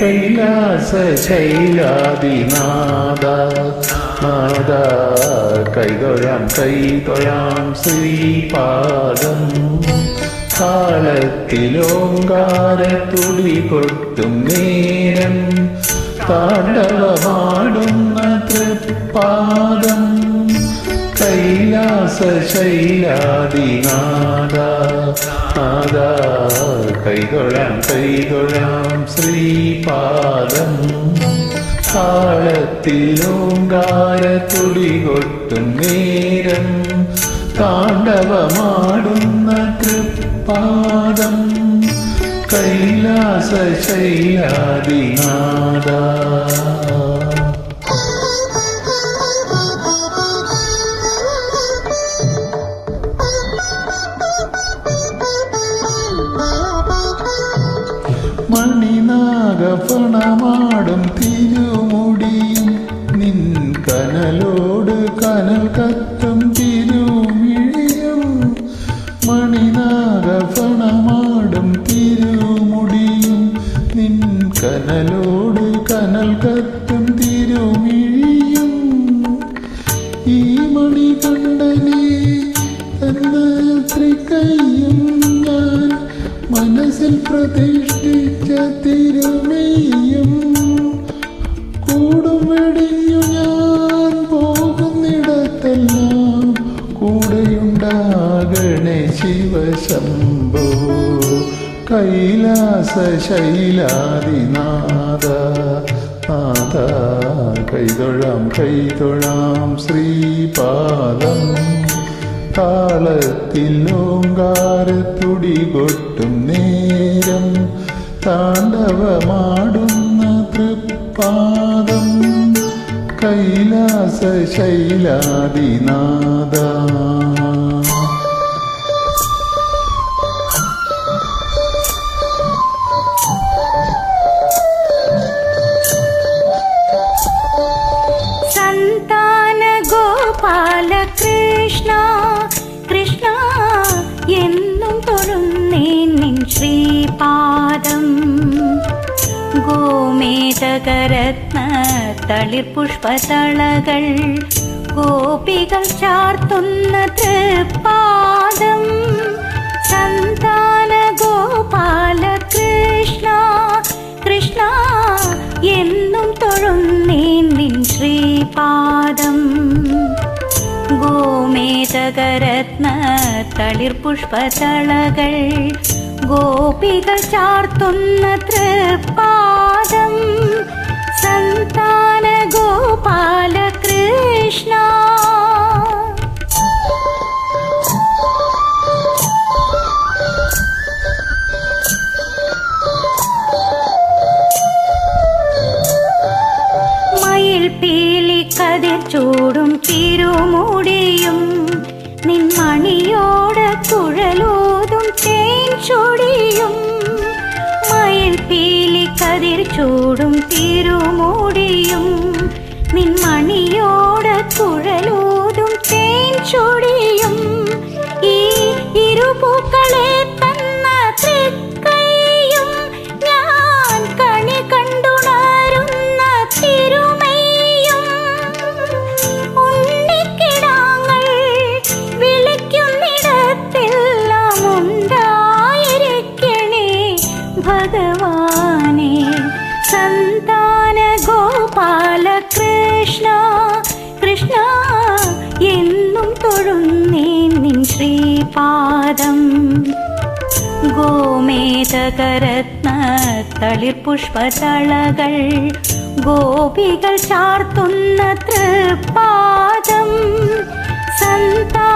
കൈലാസ ശൈലാദിനാദ നാദ കൈതൊഴാം കൈതൊഴാം ശ്രീപാദം. കാലത്തിലോങ്കാര തുടി കൊട്ടും നേരം താണ്ഡവമാടുന്ന തൃപ്പാദം കൈലാസ ശൈലാദിനാദ നാദ കൈതൊഴാം കൈതൊഴാം ശ്രീപാദം. താളത്തിലോങ്കാര തുടി കൊട്ടും നേരം. താണ്ഡവമാടുന്ന തൃപ്പാദം കൈലാസ ശൈലാദിനാദ മണിനാഗപണമാടും തിരുമുടിയും നിൻ കനലോട് കനൽ കത്തും തിരുമിഴിയും. മണിനാഗപണമാടും തിരുമുടിയും. നിൻ കനലോട് കനൽ കത്തും ശിവശംഭോ കൈലാസ ശൈലാദിനാഥ നാഥ കൈതൊഴാം കൈതൊഴാം ശ്രീപാദം. താളത്തിൽ ഓങ്കാരത്തുടി കൊട്ടും നേരം താണ്ഡവമാടുന്ന തൃപ്പാദം. കൈലാസ ഗോമേതകരത്ന തളിർപുഷ്പതളകൾ ഗോപികൾ ചാർത്തുന്ന തൃപ്പാദം സന്താന ഗോപാല കൃഷ്ണ കൃഷ്ണ എന്നും തൊഴുന്നേൻ നിൻ ശ്രീപാദം. ഗോമേതകരത്ന തളിർപുഷ്പതളകൾ ഗോപികൾ ചാർത്തുന്ന തൃപ്പാദം സന്താന ഗോപാല കൃഷ്ണ മയിൽ പീലി കതിർ ചൂടും തിരുമുടിയും നിൻ മണിയോട് കുഴലൂതും തേൻ ചൊടിയും കതിർ ചൂടും തിരുമുടിയും നിൻമണിയോട് കുഴലൂതും തേൻ ചൊടിയും ഈ ഇരുപൂക്കളെ ഭഗവാനെ പാദം. ഗോമേതകരത്ന തളിർപുഷ്പതളകൾ ഗോപികൾ ചാർത്തുന്ന തൃപ്പാദം. സന്താ